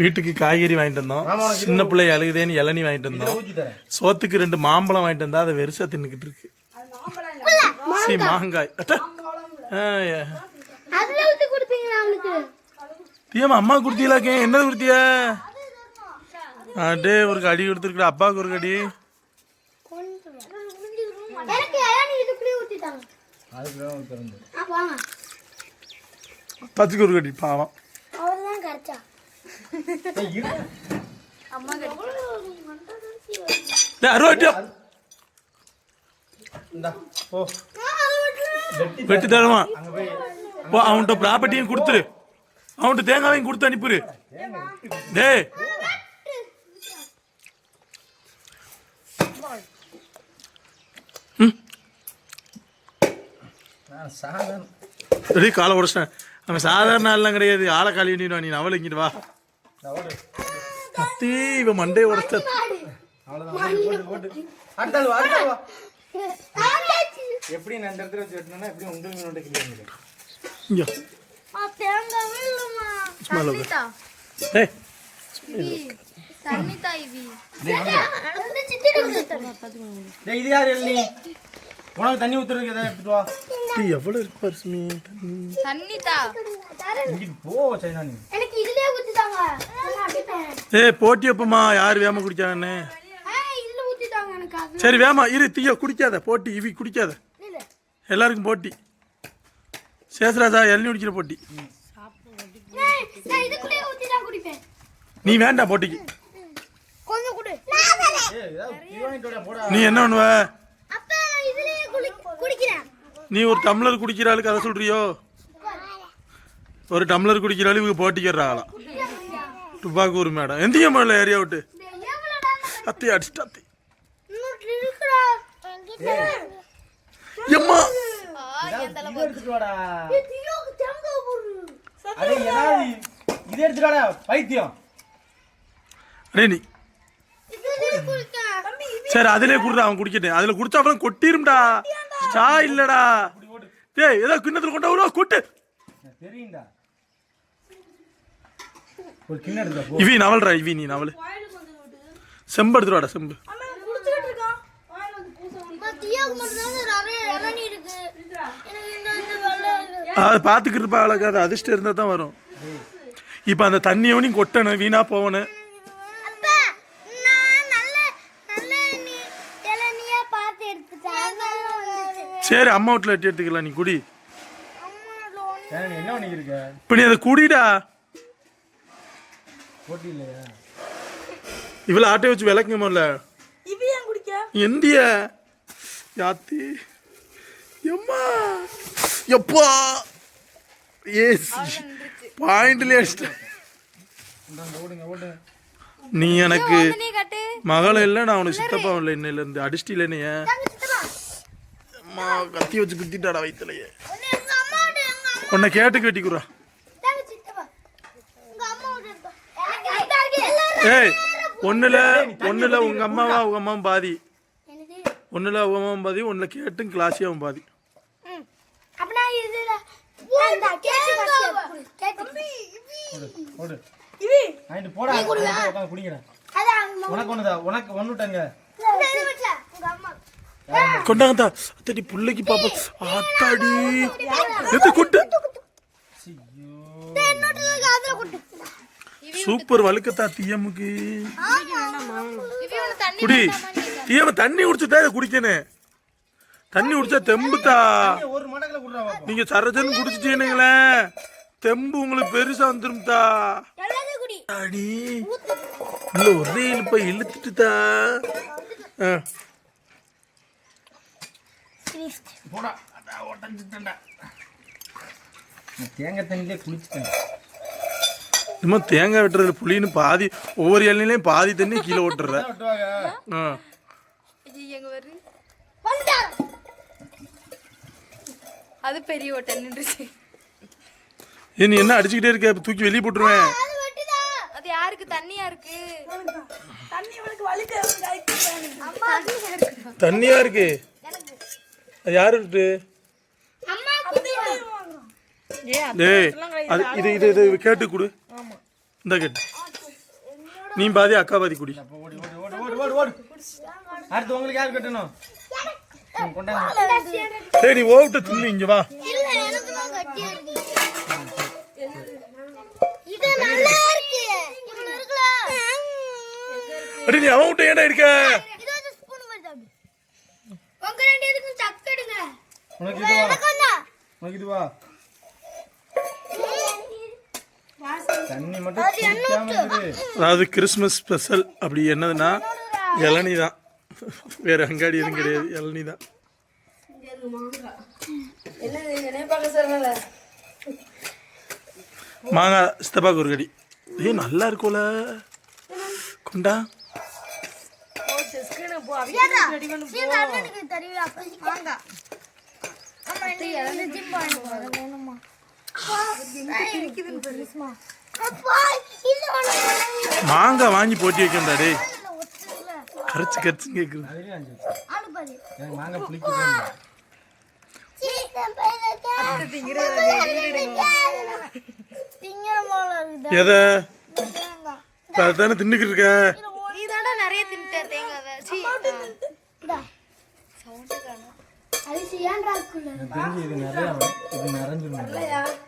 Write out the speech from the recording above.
வீட்டுக்கு காய்கறி வாங்கிட்டு வந்தோம். சின்ன பிள்ளை அழுகுதேன்னு இளநீ வாங்கிட்டு வந்தோம். சோத்துக்கு ரெண்டு மாம்பழம் வாங்கிட்டு வந்தா அதை வெறுசா தின்னுக்கிட்டு இருக்கு. சரி மாங்காய். தீயம்மா அம்மா குடுத்தீங்களாக்கே என்ன குடுத்திய அடே ஒரு கடி கொடுத்துருக்குற அப்பாவுக்கு ஒரு கடி. பத்துக்கு ஒரு கடி பாவம் அவர்தான் கரைச்சா டேய், அறுபது இந்தா போ வெட்டி தருவான் அங்கே போய் போ அவன்கிட்ட ப்ராப்பர்ட்டியும் கொடுத்துரு அவன்கிட்ட தேங்காவையும் கொடுத்து அனுப்பிடு டேய் நான் சாதம் ரெடி காலை உடச்சிட்டேன் அவன் சாதாரண ஆள்லாம் கிடையாது. ஆளை காலி பண்ணிடுவான் நீ அவளை இங்கிட்டு வா. ஓடு கத்தி இவன் மண்டையை உடச்ச. எப்படி நான் இந்த இடத்துல வச்சு வெட்டினா எப்படி சித்திரை கொடுத்தாங்க. டேய் இது யார் உனக்கு தண்ணி ஊற்றுறதுக்கு எதாவது எடுத்துட்டு வா. டேய், எவ்வளவு இருக்கு பாரு சுமி. தண்ணிதா. இங்கிட்டு போ சைனா நீ எனக்கு இதுலயே ஊத்திட்டாங்க நான் அடிப்பேன் ஏய் போட்டி வைப்போமா யார் வேம இதுல எனக்கு அது. சரி வேமா இரு தீய குடிக்காத. போட்டி இவி குடிக்காத. எல்லாருக்கும் போட்டி. சேஷராஜா எள்ளி குடிக்கிற போட்டி. நீ வேண்டாம் போட்டிக்கு. நீ என்ன பண்ணுவ? குடிக்கிறேன். நீ ஒரு டம்ளர் குடிக்கிற ஆளுக்கு அதை சொல்றியோ? ஒரு டம்ளர் குடிக்கிற ஆளு இவங்க போட்டிக்கிறாங்களாம் துப்பாக்கூர் மேடம் எந்திய மேடம் ஏரியா விட்டு. அத்தி அடிச்சுட்டு அத்தி. எம்மா? இது எடுத்துட்டு பைத்தியம். அடே நீ. சரி அதிலே குடுறா அவன் குடிக்கட்டேன் அதுல குடிச்சா அப்புறம் கொட்டிரும்டா. சா இல்லடா. டேய் ஏதோ கிண்ணத்துல கொண்டு வருவா கொட்டு. தெரியும்டா. ஒரு வா, போ. இவி நவல்றா இவி நீ நவல். செம்பு எடுத்துருவாடா செம்பு. அதை பார்த்துக்கிட்டு இருப்பா அழகா அது அதிர்ஷ்டம் இருந்தால் தான் வரும். இப்போ அந்த தண்ணியோனையும் கொட்டணும் வீணா போகணும். அப்பா நான் நல்ல நல்ல நீ இளநியா பார்த்து வந்துச்சு. சரி அம்மா வீட்டில் எட்டி எடுத்துக்கலாம் நீ குடி. என்ன இப்போ நீ அதை குடிடா. போட்டி இல்லையா? இவ்வளோ ஆட்டை வச்சு விளக்குங்க முதல்ல. எந்திய. யாத்தி. எம்மா. எப்பா. ஏஸ் பாயிண்ட்லேயே அடிச்சிட்டேன் நீ எனக்கு மகளை இல்லை நான் உனக்கு சித்தப்பா இல்லை இன்னிலேருந்து அடிச்சிட்டில நீ அம்மா கத்தி வச்சு குத்திட்டாடா வயிற்றுலையே ஒண்ணு எங்க அம்மாவோட எங்க அம்மா உன்னை கேட்டுக்கு வெட்டிக்குறா ஏய் ஒன்றுல ஒன்றுல உங்க அம்மாவா உங்க அம்மாவும் பாதி. ஒன்றுல அவங்க அம்மாவும் பாதி ஒன்றில் கேட்டும் கிளாஸியாவும் பாதி. உனக்கு ஒண்ணுதா? உனக்கு ஒண்ணுட்டாங்க. இந்த கொண்டாங்கத்தா அத்தடி பிள்ளைக்கு பாப்பா அத்தாடி. எது கொட்டு? சூப்பர் வழுக்கத்தா தீயமுக்கு குடி. தீயம தண்ணி குடிச்சுட்டா இதை குடிக்கணும் தண்ணி குடிச்சா தெம்புத்தா. நீங்க சரஜன் குடிச்சிட்டீங்களே தெம்பு உங்களுக்கு பெருசா வந்துரும்தா அடி. இல்ல ஒரே இழுப்ப இழுத்துட்டுதா ஆ. போடா. அதான் உடஞ்சிட்டேன்டா தேங்காய் தண்ணியிலே குளிச்சுட்டேன் இன்னும் தேங்காய் வெட்டுறது புளின்னு பாதி ஒவ்வொரு இலையிலையும் பாதி தண்ணி கீழே ஓட்டுற. ஆ. அது பெரிய ஓட்டல் நின்றுச்சு. ஏ நீ என்ன அடிச்சுக்கிட்டே இருக்க? தூக்கி வெளியே போட்டுருவேன். அது யாருக்கு? தண்ணியா இருக்கு? தண்ணியா இருக்கு? அது யாரு இருக்கு? அது இது இது இது கேட்டு கொடு. இந்த கேட்டு. நீ பாதி அக்கா பாதி குடி. அப்ப ஓடி ஓடி ஓடி ஓடி ஓடி ஓடி. அடுத்து உங்களுக்கு யார் கட்டணும்? சரி நீ ஓவிட்ட தின்னு இங்க வா. இல்ல எனக்கு தான் கட்டியா இருக்கு இது நல்லா இருக்கு. இவ்வளவு இருக்குல அடி நீ அவன் விட்ட ஏன்டா இருக்க இது வந்து ஸ்பூன் மாதிரி தான் உங்க ரெண்டு எதுக்கு சக்கு எடுங்க உனக்கு இதுவா? உனக்கு இதுவா? தண்ணி மட்டும் அதாவது கிறிஸ்மஸ் ஸ்பெஷல் அப்படி என்னதுன்னா இளநீ தான் வேற அங்காடி எதுவும் கிடையாது. இளநீ தான் மாங்காய் சித்தப்பாக்கு ஒரு கடி. ஏய் நல்லா இருக்கும்ல. கொண்டா. ஸ்கிரீனை மாங்காய் வாங்கி போட்டி வைக்கண்டா டேய். ஒத்துக்கல. கரைச்சு கரைச்சு கேக்குது. எதை? அதானே தின்னுக்கிட்டு இருக்க? நீ நிறைய தின்ட்ட தேங்காவை. அரிசி ஏன்டா எனக்கு தெரிஞ்சு இது நிறைய இது நிறைஞ்சிருந்தது.